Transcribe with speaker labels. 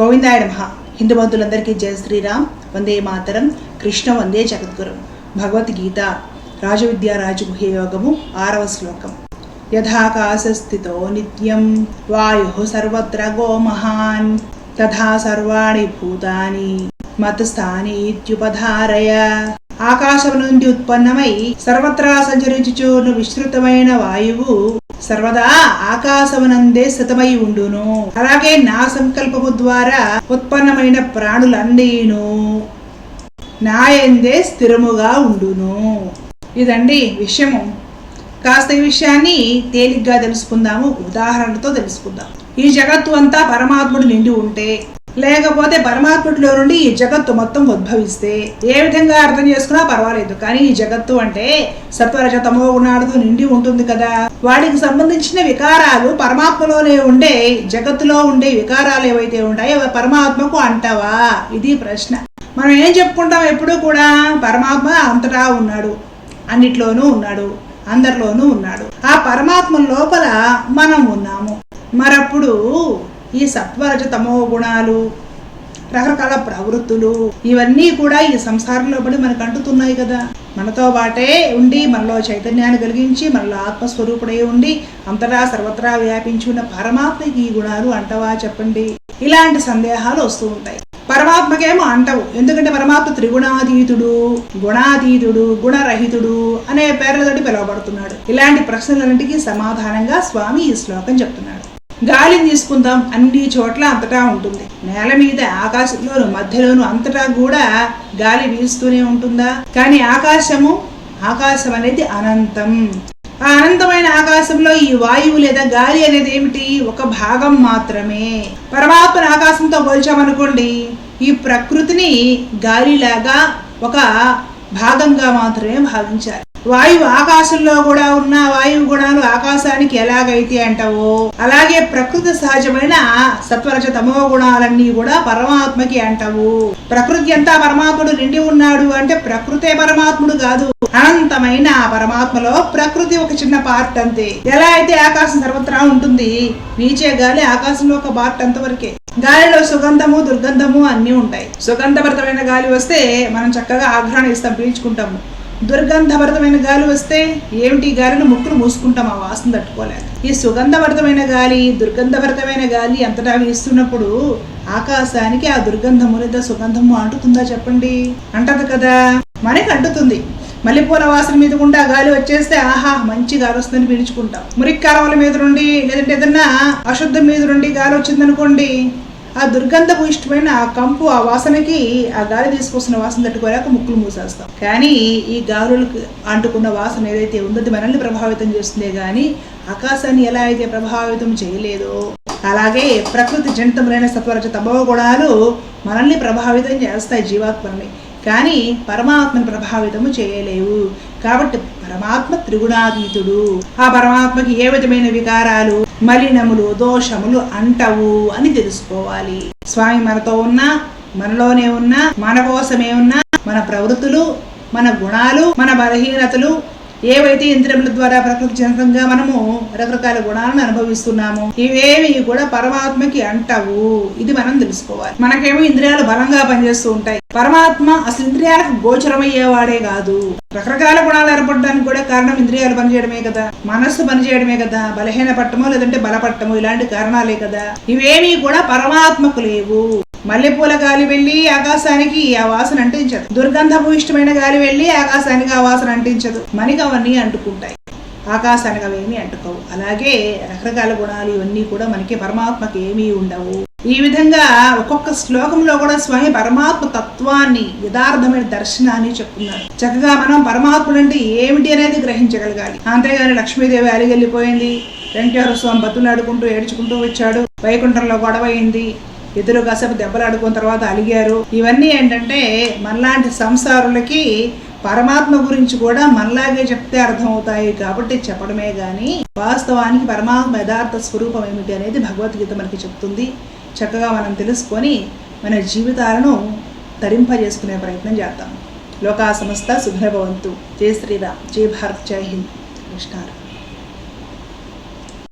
Speaker 1: గోవిందాయ నమ. హిందూ బంధువులందరికీ జయ శ్రీరామ్. వందే మాతరం. కృష్ణ వందే జగద్గురు. భగవద్గీత. రాజవిద్యా రాజగుహ్య యోగము. ఆరవ శ్లోకం. యథాకాశస్థితో నిత్యం వాయు సర్వత్ర గోమహాన్. తథా సర్వాణి భూతాని మతస్థాని ఇత్యుపధారయ. ఆకాశం నుండి ఉత్పన్నమై సర్వత్రా సంచరించుచూను విస్తృతమైన వాయువు. సర్వదా ఆకాశమునందే స్థితమై ఉండును. అలాగే నా సంకల్పము ద్వారా ఉత్పన్నమైన ప్రాణులన్నీను నాయందే స్థిరముగా ఉండును. ఇదండి విషయము. కాస్త ఈ విషయాన్ని తేలిగ్గా తెలుసుకుందాము ఉదాహరణతో తెలుసుకుందాం. ఈ జగత్తు అంతా పరమాత్ముడు నిండి ఉంటే లేకపోతే పరమాత్ముడిలో నుండి ఈ జగత్తు మొత్తం ఉద్భవిస్తే ఏ విధంగా అర్థం చేసుకున్నా పర్వాలేదు. కానీ ఈ జగత్తు అంటే సత్వరజతమో గుణాలతో నిండి ఉంటుంది కదా. వాడికి సంబంధించిన వికారాలు పరమాత్మలోనే ఉండే జగత్తులో ఉండే వికారాలు ఏవైతే ఉంటాయో అవి పరమాత్మకు అంటావా? ఇది ప్రశ్న. మనం ఏం చెప్పుకుంటాం ఎప్పుడూ కూడా? పరమాత్మ అంతటా ఉన్నాడు. అన్నిట్లోనూ ఉన్నాడు. అందరిలోనూ ఉన్నాడు. ఆ పరమాత్మ లోపల మనం ఉన్నాము. మరప్పుడు ఈ సత్వరజ తమో గుణాలు రకరకాల ప్రవృత్తులు ఇవన్నీ కూడా ఈ సంసారంలో పడి మనకు అంటుతున్నాయి కదా. మనతో బాటే ఉండి మనలో చైతన్యాన్ని కలిగించి మనలో ఆత్మస్వరూపుడై ఉండి అంతటా సర్వత్రా వ్యాపించి ఉన్న పరమాత్మకి ఈ గుణాలు అంటవా చెప్పండి? ఇలాంటి సందేహాలు వస్తూ ఉంటాయి. పరమాత్మకేమో అంటవు. ఎందుకంటే పరమాత్మ త్రిగుణాతీతుడు గుణాతీతుడు గుణరహితుడు అనే పేర్లతోటి పిలువబడుతున్నాడు. ఇలాంటి ప్రశ్నలన్నింటికి సమాధానంగా స్వామి ఈ శ్లోకం చెప్తున్నాడు. గాలిని తీసుకుందాం అన్ని చోట్ల అంతటా ఉంటుంది. నేల మీద ఆకాశంలోను మధ్యలోను అంతటా కూడా గాలి వీస్తూనే ఉంటుందా? కానీ ఆకాశము ఆకాశం అనేది అనంతం. ఆ అనంతమైన ఆకాశంలో ఈ వాయువు లేదా గాలి అనేది ఏమిటి? ఒక భాగం మాత్రమే. పరమాత్మ ఆకాశంతో పోల్చామనుకోండి ఈ ప్రకృతిని గాలిలాగా ఒక భాగంగా మాత్రమే భావించాలి. వాయువు ఆకాశంలో కూడా ఉన్న వాయువు గుణాలు ఎలాగైతే అంటావో అలాగే ప్రకృతి సహజమైన సత్వరజ తమో గుణాలన్నీ కూడా పరమాత్మకి అంటావు. ప్రకృతి అంతా పరమాత్ముడు నిండి ఉన్నాడు అంటే ప్రకృతే పరమాత్ముడు కాదు. అనంతమైన ఆ పరమాత్మలో ప్రకృతి ఒక చిన్న పార్ట్ అంతే. ఎలా అయితే ఆకాశం సర్వత్రా ఉంటుంది వీచే గాలి ఆకాశంలో ఒక పార్ట్ అంతవరకే. గాలిలో సుగంధము దుర్గంధము అన్నీ ఉంటాయి. సుగంధభరితమైన గాలి వస్తే మనం చక్కగా ఆగ్రహణ ఇస్తాం పీల్చుకుంటాము. దుర్గంధభరితమైన గాలి వస్తే ఏమిటి గాలిని ముక్కులు మూసుకుంటాం? ఆ వాసన తట్టుకోలేక ఈ సుగంధభరితమైన గాలి దుర్గంధభరితమైన గాలి అంతటా వీస్తున్నప్పుడు ఆకాశానికి ఆ దుర్గంధము లేదా సుగంధము అంటుతుందా చెప్పండి? అంటదు కదా. మనకి అంటుతుంది. మల్లెపూల వాసన మీద గుండా గాలి వచ్చేస్తే ఆహా మంచి గాలి వస్తుందని పీల్చుకుంటాం. మురికి కాలువల మీద నుండి లేదంటే ఏదన్నా అశుద్ధం మీద నుండి గాలి వచ్చిందనుకోండి ఆ దుర్గంధపు ఇష్టమైన ఆ కంపు ఆ వాసనకి ఆ గాలి తీసుకొస్తున్న వాసన తట్టుకోలేక ముక్కులు మూసేస్తాం. కానీ ఈ గాలులకు అంటుకున్న వాసన ఏదైతే ఉందో అది మనల్ని ప్రభావితం చేస్తుందే కానీ ఆకాశాన్ని ఎలా అయితే ప్రభావితం చేయలేదో అలాగే ప్రకృతి జనితములైన సత్వరజ తమవ గుణాలు మనల్ని ప్రభావితం చేస్తాయి జీవాత్మల్ని. కానీ పరమాత్మను ప్రభావితము చేయలేవు. కాబట్టి పరమాత్మ త్రిగుణాతీతుడు. ఆ పరమాత్మకి ఏ విధమైన వికారాలు? మలినములు దోషములు అంటవు అని తెలుసుకోవాలి. స్వామి మనతో ఉన్నా మనలోనే ఉన్నా మన కోసమే ఉన్నా మన ప్రవృత్తులు మన గుణాలు మన బలహీనతలు ఏవైతే ఇంద్రియముల ద్వారా ప్రకృతి జనకంగా మనము రకరకాల గుణాలను అనుభవిస్తున్నాము ఇవేమి కూడా పరమాత్మకి అంటావు. ఇది మనం తెలుసుకోవాలి. మనకేమో ఇంద్రియాలు బలంగా పనిచేస్తూ ఉంటాయి. పరమాత్మ అసలు ఇంద్రియాలకు గోచరమయ్యేవాడే కాదు. రకరకాల గుణాలు ఏర్పడడానికి కూడా కారణం ఇంద్రియాలు పనిచేయడమే కదా. మనస్సు పనిచేయడమే కదా. బలహీన పట్టము లేదంటే బలపట్టము ఇలాంటి కారణాలే కదా. ఇవేమీ కూడా పరమాత్మకు లేవు. మల్లెపూల గాలి వెళ్ళి ఆకాశానికి ఆ వాసన అంటించదు. దుర్గంధపు ఇష్టమైన గాలి వెళ్ళి ఆకాశానికి ఆ వాసన అంటించదు. మనకి అవన్నీ అంటుకుంటాయి. ఆకాశానికి అవేమీ అంటుకోవు. అలాగే రకరకాల గుణాలు ఇవన్నీ కూడా మనకి పరమాత్మకి ఏమీ ఉండవు. ఈ విధంగా ఒక్కొక్క శ్లోకంలో కూడా స్వామి పరమాత్మ తత్వాన్ని యథార్థమైన దర్శనాన్ని చెప్తున్నారు. చక్కగా మనం పరమాత్ముడు అంటే ఏమిటి అనేది గ్రహించగలగాలి. అంతేగాని లక్ష్మీదేవి అలిగెళ్ళిపోయింది వెంకటేశ్వర స్వామి బతులు ఆడుకుంటూ ఏడ్చుకుంటూ వచ్చాడు. వైకుంఠంలో గొడవ ఇద్దరు ఎదురు కాసేపు దెబ్బలాడుకున్న తర్వాత అలిగారు. ఇవన్నీ ఏంటంటే మనలాంటి సంసారులకి పరమాత్మ గురించి కూడా మనలాగే చెప్తే అర్థమవుతాయి కాబట్టి చెప్పడమే కానీ వాస్తవానికి పరమాత్మ యథార్థ స్వరూపం ఏమిటి అనేది భగవద్గీత మనకి చెప్తుంది. చక్కగా మనం తెలుసుకొని మన జీవితాలను తరింపజేసుకునే ప్రయత్నం చేద్దాం. లోకా సంస్థ సుభ్రభవంతు. జై శ్రీరామ్. జై భారత్. జై హింద్. కృష్ణారామ్